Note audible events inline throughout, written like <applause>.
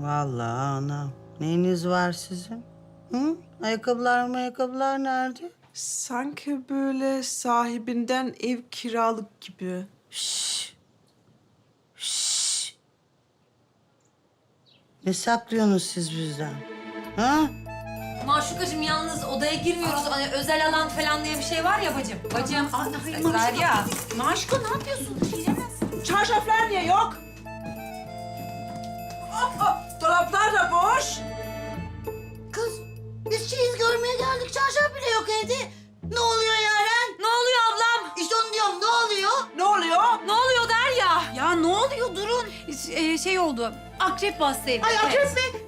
Vallahi anam. Neyiniz var sizin? Hı? Ayakkabılar mı ayakkabılar nerede? Sanki böyle sahibinden ev kiralık gibi. Ne saklıyorsunuz siz bizden? Ha? Maşukacığım yalnız odaya girmiyoruz. Hani özel alan falan diye bir şey var ya bacım. Bacım. Ver ya. Maşuka ne yapıyorsun? Çiğnemez. Çarşaflar niye yok? Hop hop, dolaplar da boş. Kız biz çeyiz görmeye geldik. Çarşaf bile yok evde. Ne oluyor Yaren? Ne oluyor ablam? İşte onu diyorum ne oluyor? Ne oluyor? Ne oluyor Derya? Ya ne oluyor durun. Ee, şey oldu. Akrep bastı evi. Ay akrep mi?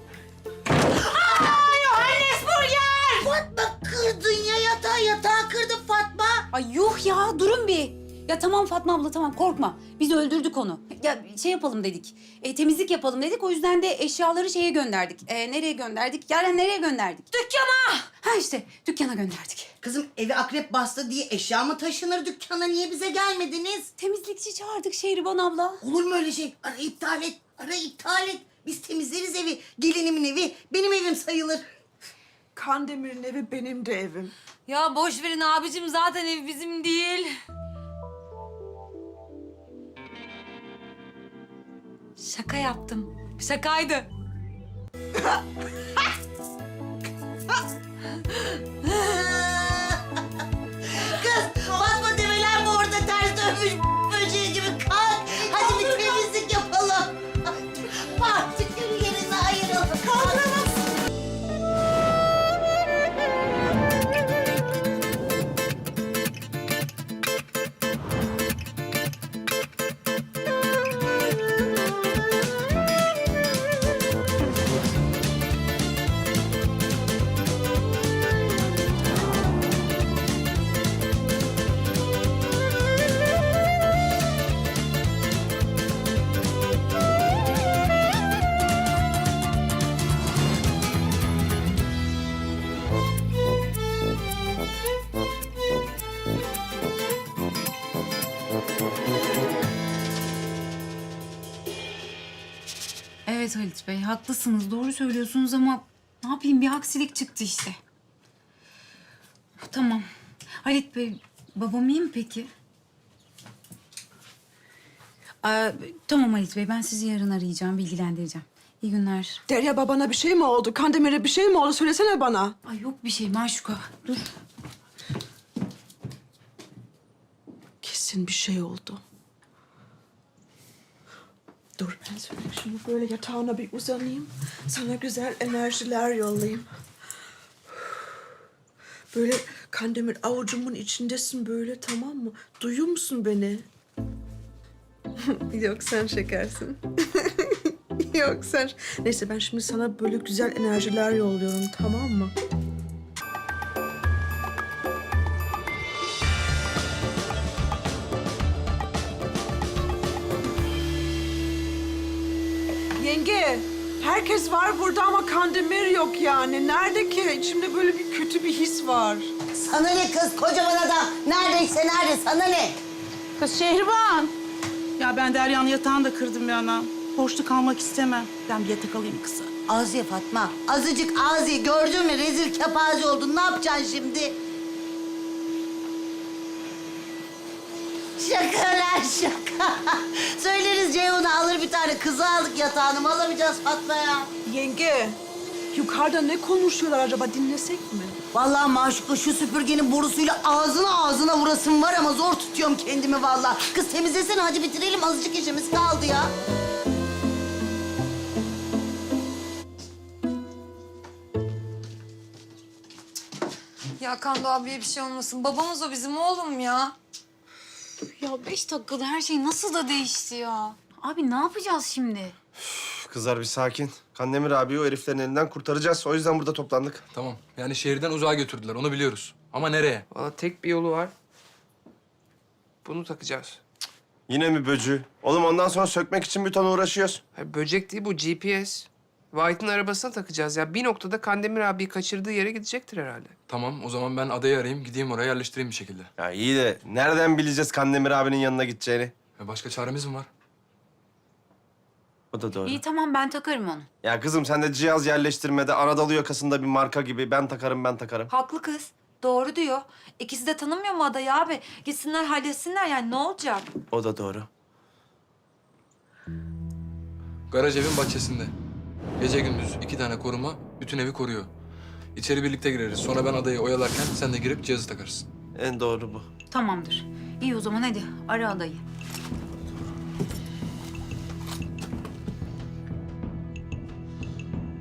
Ay Yohannes Burger! Fatma kırdın ya yatağı, yatağı kırdın Fatma. Ay yuh ya durun bir. Ya tamam Fatma abla tamam korkma. Biz öldürdük onu. Ya şey yapalım dedik. E, temizlik yapalım dedik. O yüzden de eşyaları şeye gönderdik. E, nereye gönderdik? Yaren nereye gönderdik? Dükkana. Ha işte dükkana gönderdik. Kızım evi akrep bastı diye eşya mı taşınır dükkana? Niye bize gelmediniz? Temizlikçi çağırdık Şehriban abla. Olur mu öyle şey? Ara iptal et, ara iptal et. Biz temizleriz evi. Gelinimin evi, benim evim sayılır. Kandemir'in evi benim de evim. Ya boş verin abicim zaten ev bizim değil. Şaka yaptım. Şakaydı. <laughs> Halit Bey haklısınız doğru söylüyorsunuz ama ne yapayım bir aksilik çıktı işte. Tamam. Halit Bey babam iyi mi peki? Aa, tamam Halit Bey ben sizi yarın arayacağım bilgilendireceğim. İyi günler. Derya babana bir şey mi oldu? Kandemir'e bir şey mi oldu? Söylesene bana. Ay yok bir şey Maşuka. Dur. Kesin bir şey oldu. Dur ben sana şunu böyle yatağına bir uzanayım. Sana güzel enerjiler yollayayım. Böyle Kandemir avucumun içindesin böyle tamam mı? Duyuyor musun beni? <laughs> Yok sen şekersin. <laughs> Yok sen... Neyse ben şimdi sana böyle güzel enerjiler yolluyorum tamam mı? Yenge, herkes var burada ama Kandemir yok yani. Nerede ki? İçimde böyle bir kötü bir his var. Sana ne kız kocaman adam. Neredeyse nerede sana ne? Kız Şehriban. Ya ben Derya'nın yatağını da kırdım ya anam. Borçlu kalmak istemem. Ben bir yatak alayım kısa. Az ye Fatma. Azıcık az ye. Gördün mü? Rezil kepaze oldun. Ne yapacaksın şimdi? Şaka lan şaka. Söyleriz Ceyhun'a alır bir tane. Kızı aldık yatağını mı alamayacağız Fatma ya? Yenge, yukarıda ne konuşuyorlar acaba? Dinlesek mi? Vallahi maşuka şu süpürgenin borusuyla ağzına ağzına vurasım var ama zor tutuyorum kendimi vallahi. Kız temizlesene hadi bitirelim. Azıcık işimiz kaldı ya. Ya Kando abiye bir şey olmasın. Babamız o bizim oğlum ya. Ya beş dakikada her şey nasıl da değişti ya. Abi ne yapacağız şimdi? Kızlar bir sakin. Kandemir abi o heriflerin elinden kurtaracağız. O yüzden burada toplandık. Tamam. Yani şehirden uzağa götürdüler. Onu biliyoruz. Ama nereye? Valla tek bir yolu var. Bunu takacağız. Yine mi böcü? Oğlum ondan sonra sökmek için bir ton uğraşıyoruz. Ha, böcek değil bu GPS. White'ın arabasına takacağız ya. Bir noktada Kandemir abi kaçırdığı yere gidecektir herhalde. Tamam. O zaman ben adayı arayayım. Gideyim oraya yerleştireyim bir şekilde. Ya iyi de nereden bileceğiz Kandemir abinin yanına gideceğini? Ya başka çaremiz mi var? O da doğru. İyi tamam ben takarım onu. Ya kızım sen de cihaz yerleştirmede Anadolu yakasında bir marka gibi ben takarım ben takarım. Haklı kız. Doğru diyor. İkisi de tanımıyor mu adayı abi? Gitsinler halletsinler yani ne olacak? O da doğru. Garaj evin bahçesinde. Gece gündüz iki tane koruma bütün evi koruyor. İçeri birlikte gireriz. Sonra ben adayı oyalarken sen de girip cihazı takarsın. En doğru bu. Tamamdır. İyi o zaman hadi ara adayı.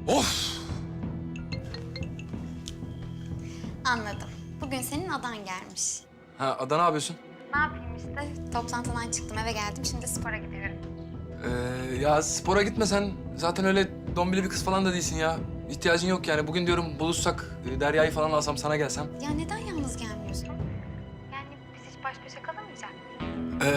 Of! Anladım. Bugün senin adan gelmiş. Ha Ada ne yapıyorsun? Ne yapayım işte? Toplantıdan çıktım eve geldim. Şimdi spora gidiyorum. Ee, ya spora gitmesen zaten öyle dombili bir kız falan da değilsin ya. İhtiyacın yok yani. Bugün diyorum buluşsak, e, Derya'yı falan alsam sana gelsem. Ya neden yalnız gelmiyorsun? Yani biz hiç baş başa kalamayacak mıyız?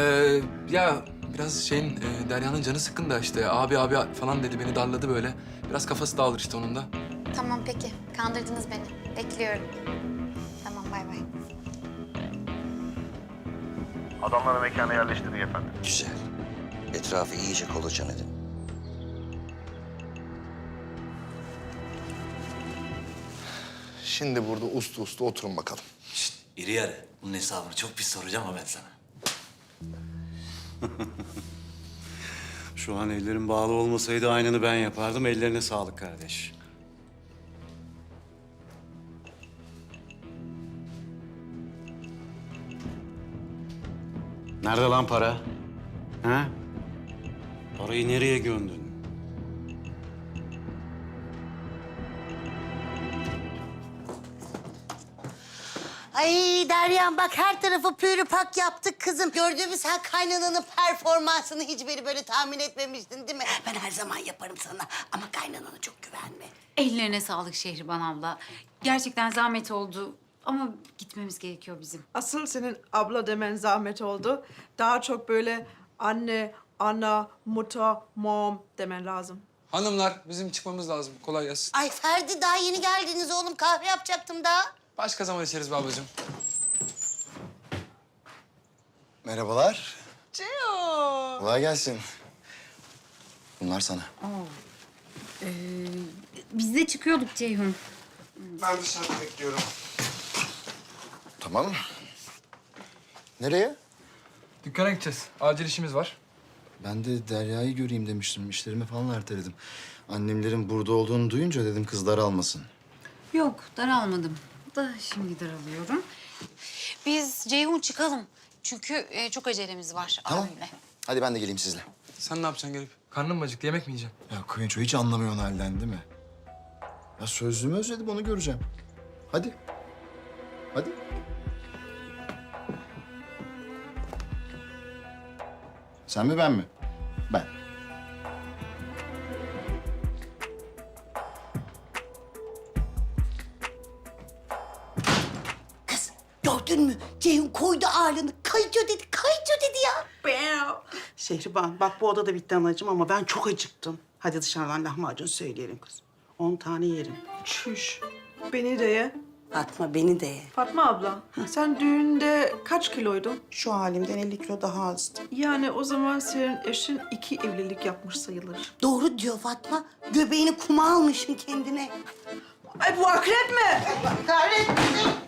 Ee, ya biraz şeyin, e, Derya'nın canı sıkkın da işte. Abi abi falan dedi, beni darladı böyle. Biraz kafası dağılır işte onun da. Tamam peki. Kandırdınız beni. Bekliyorum. Tamam bay bay. Adamları mekana yerleştirdik efendim. Güzel. Etrafı iyice kolaçan edin. Şimdi burada uslu uslu oturun bakalım. Şşt, iri yarı. Bunun hesabını çok pis soracağım ama ben sana. <laughs> Şu an ellerim bağlı olmasaydı aynını ben yapardım. Ellerine sağlık kardeş. Nerede lan para? Ha? Parayı nereye gömdün? Ay Deryan bak her tarafı pürüpak yaptık kızım. Gördüğümüz her kaynananın performansını hiç beni böyle tahmin etmemiştin değil mi? Ben her zaman yaparım sana ama kaynanana çok güvenme. Ellerine sağlık Şehriban abla. Gerçekten zahmet oldu ama gitmemiz gerekiyor bizim. Asıl senin abla demen zahmet oldu. Daha çok böyle anne, ana, mutter, mom demen lazım. Hanımlar, bizim çıkmamız lazım. Kolay gelsin. Ay Ferdi daha yeni geldiniz oğlum kahve yapacaktım daha. Başka zaman içeriz be ablacığım. Merhabalar. Ceo. Kolay gelsin. Bunlar sana. Biz de çıkıyorduk Ceyhun. Ben dışarıda bekliyorum. Tamam. Nereye? Dükkana gideceğiz. Acil işimiz var. Ben de Derya'yı göreyim demiştim. İşlerimi falan erteledim. Annemlerin burada olduğunu duyunca dedim kızlar almasın. Yok daralmadım. Da şimdi daralıyorum. Biz Ceyhun çıkalım. Çünkü e, çok acelemiz var Tamam. abimle. Hadi ben de geleyim sizle. Sen ne yapacaksın gelip? Karnın mı acıktı? Yemek mi yiyeceksin? Ya Kuyunço hiç anlamıyor onun halden değil mi? Ya sözlüğümü özledim onu göreceğim. Hadi. Hadi. Sen mi ben mi? Ben. Gördün mü? Ceyhun koydu ağırlığını. Kayıcı dedi, kayıcı dedi ya. Şehriban bak bu oda da bitti anacığım ama ben çok acıktım. Hadi dışarıdan lahmacun söyleyelim kız. On tane yerim. Çüş. Beni de ye. Fatma beni de ye. Fatma abla, sen düğünde kaç kiloydun? Şu halimden 50 kilo daha azdı. Yani o zaman senin eşin iki evlilik yapmış sayılır. Doğru diyor Fatma. Göbeğini kuma almışsın kendine. Ay bu akrep mi? Kahretmesin.